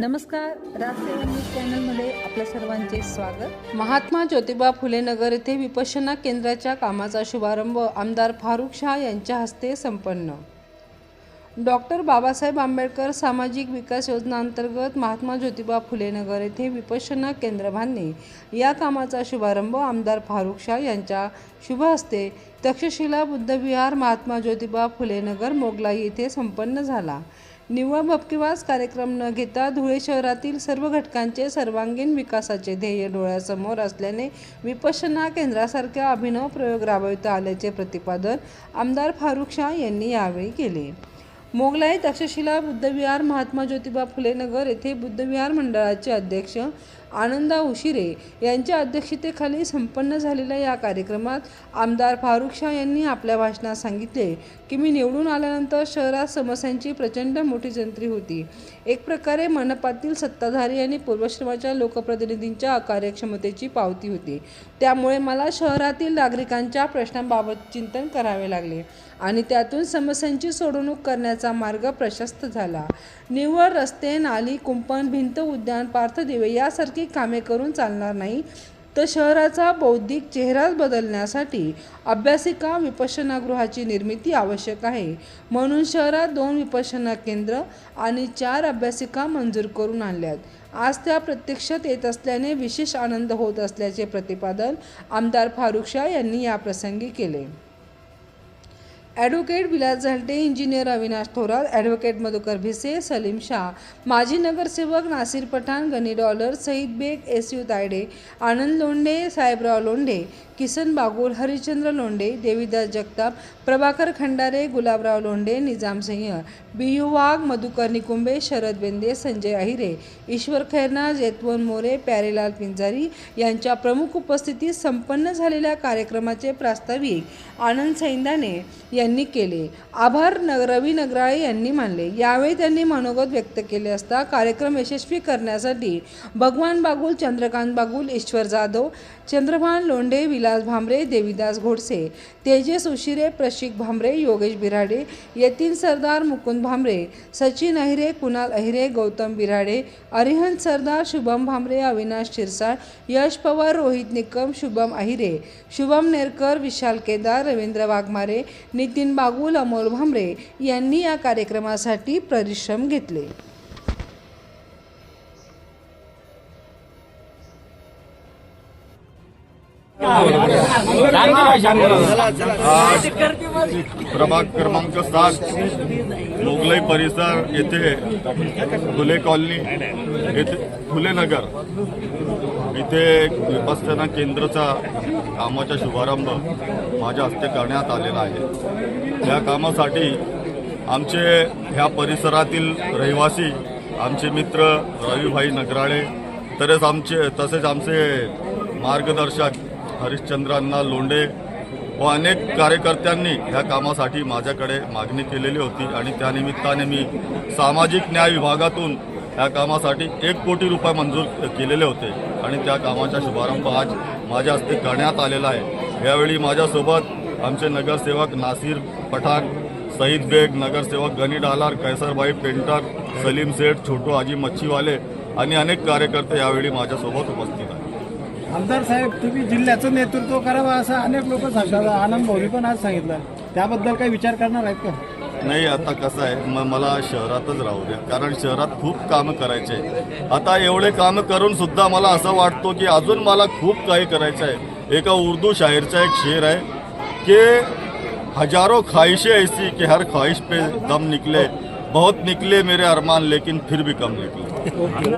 नमस्कार राजसेवा न्यूज चॅनलमध्ये आपल्या सर्वांचे स्वागत. महात्मा ज्योतिबा फुले नगर येथे विपश्यना केंद्राच्या कामाचा शुभारंभ आमदार फारुख शाह यांच्या हस्ते संपन्न. डॉक्टर बाबासाहेब आंबेडकर सामाजिक विकास योजनांतर्गत महात्मा ज्योतिबा फुले नगर येथे विपश्यना केंद्र बांधणे या कामाचा शुभारंभ आमदार फारुख शाह यांच्या शुभ हस्ते तक्षशिला बुद्धविहार महात्मा ज्योतिबा फुले नगर मोगलाई येथे संपन्न झाला. निव्वळ भपकेवास कार्यक्रम न घेता धुळे शहरातील सर्व घटकांचे सर्वांगीण विकासाचे ध्येय डोळ्यासमोर असल्याने विपश्यना केंद्रासारख्या अभिनव प्रयोग राबविता आल्याचे प्रतिपादन आमदार फारुख शाह यांनी यावेळी केले. मोगलाई तक्षशिला बुद्धविहार महात्मा ज्योतिबा फुले नगर येथे बुद्धविहार मंडळाचे अध्यक्ष आनंदा उशिरे यांच्या अध्यक्षतेखाली संपन्न झालेल्या या कार्यक्रमात आमदार फारुख शाह यांनी आपल्या भाषणात सांगितले की मी निवडून आल्यानंतर शहरात समस्यांची प्रचंड मोठी जंत्री होती. एक प्रकारे मनपातील सत्ताधारी आणि पूर्वश्रमाच्या लोकप्रतिनिधींच्या अकार्यक्षमतेची पावती होती. त्यामुळे मला शहरातील नागरिकांच्या प्रश्नांबाबत चिंतन करावे लागले आणि त्यातून समस्यांची सोडवणूक करण्याचा मार्ग प्रशस्त झाला. निव्वळ रस्ते नाली कुंपण भिंत उद्यान पार्थदिवे यासारखी कामे करून चालणार नाही. तर शहराचा बौद्धिक चेहराच बदलण्यासाठी अभ्यासिका विपश्यनागृहाची निर्मिती आवश्यक आहे. म्हणून शहरात दोन विपश्यना केंद्र आणि चार अभ्यासिका मंजूर करून आणल्यात. आज त्या प्रत्यक्षात येत असल्याने विशेष आनंद होत असल्याचे प्रतिपादन आमदार फारुख शाह यांनी याप्रसंगी केले. Advocate Vilas Zalte engineer Avinash Thorat advocate Madhukar Bhise Salim Shah माजी नगरसेवक Nasir Pathan Gani Dollar Saeed Baig S U Tayade Anand Londhe Sahebrao Londhe Kisan Bagul Harishchandra Londhe Devidas Jagtap Prabhakar Khandare Gulabrao Londhe Nizam Singh B U Wagh Madhukar Nikumbe Sharad Bende Sanjay Ahire Ishwar Khairnar Jaitvan More Pyarelal Pinjari यांच्या प्रमुख उपस्थितीत संपन्न झालेल्या कार्यक्रमाचे प्रास्ताविक आनंद सैंदाने यांनी केले. आभार न रवी नगराळे यांनी मानले. यावेळी त्यांनी मनोगत व्यक्त केले असता कार्यक्रम यशस्वी करण्यासाठी भगवान बागुल चंद्रकांत बागुल ईश्वर जाधव चंद्रभान लोंढे विलास भांबरे देवीदास घोडसे तेजस उशिरे प्रशिक भांबरे योगेश बिराडे यतीन सरदार मुकुंद भांबरे सचिन अहिरे कुणाल अहिरे गौतम बिराडे अरिहंत सरदार शुभम भांबरे अविनाश शिरसाळ यश पवार रोहित निकम शुभम अहिरे शुभम नेरकर विशाल केदार रवींद्र वाघमारे नितीन बागुल अमोल भांबरे यांनी या कार्यक्रमासाठी परिश्रम घेतले. प्रभाग क्रमांक सात मोगलाई परिसर येथे फुले कॉलनी येथे फुले नगर. इथे एक विपස්සना केंद्राचा कामाचा शुभारंभ माझ्या हस्ते करण्यात आलेला आहे. या कामासाठी आमचे ह्या परिसरातील रहिवासी आमचे मित्र रवीभाई नगराळे तसेच आमचे तसेच आमचे मार्गदर्शक हरिश्चंद्रांना लोंढे व अनेक कार्यकर्त्यांनी ह्या कामासाठी माझ्याकडे मागणी केलेली होती आणि त्यानिमित्ताने मी सामाजिक न्याय विभागातून या कामासाठी एक कोटी रुपये मंजूर केलेले होते आणि त्या कामाचा शुभारंभ आज माझ्या हस्ते करण्यात आलेला आहे. यावेळी माझ्यासोबत आमचे नगरसेवक नासिर पठाण सईद बेग नगरसेवक गनी डालार कैसरबाई पेंटर सलीम सेठ छोटू आजी मच्छीवाले आणि अनेक कार्यकर्ते यावेळी माझ्यासोबत उपस्थित आहेत. आमदार साहेब तुम्ही जिल्ह्याचं नेतृत्व करावं असं अनेक लोक सांगतात आनंद भोरी पण आज सांगितलं. त्याबद्दल काही विचार करणार आहेत का? नाही आता कसं आहे मग मला शहरातच राहू द्या. कारण शहरात खूप कामं करायचे आता एवढे कामं करून सुद्धा मला असं वाटतो की अजून मला खूप काही करायचं आहे. एका उर्दू शायरचा एक शेर आहे की हजारो ख्वाहिशें ऐसी कि हर ख्वाहिश पे दम निकले बहुत निकले मेरे अरमान लेकिन फिर भी कम निकले.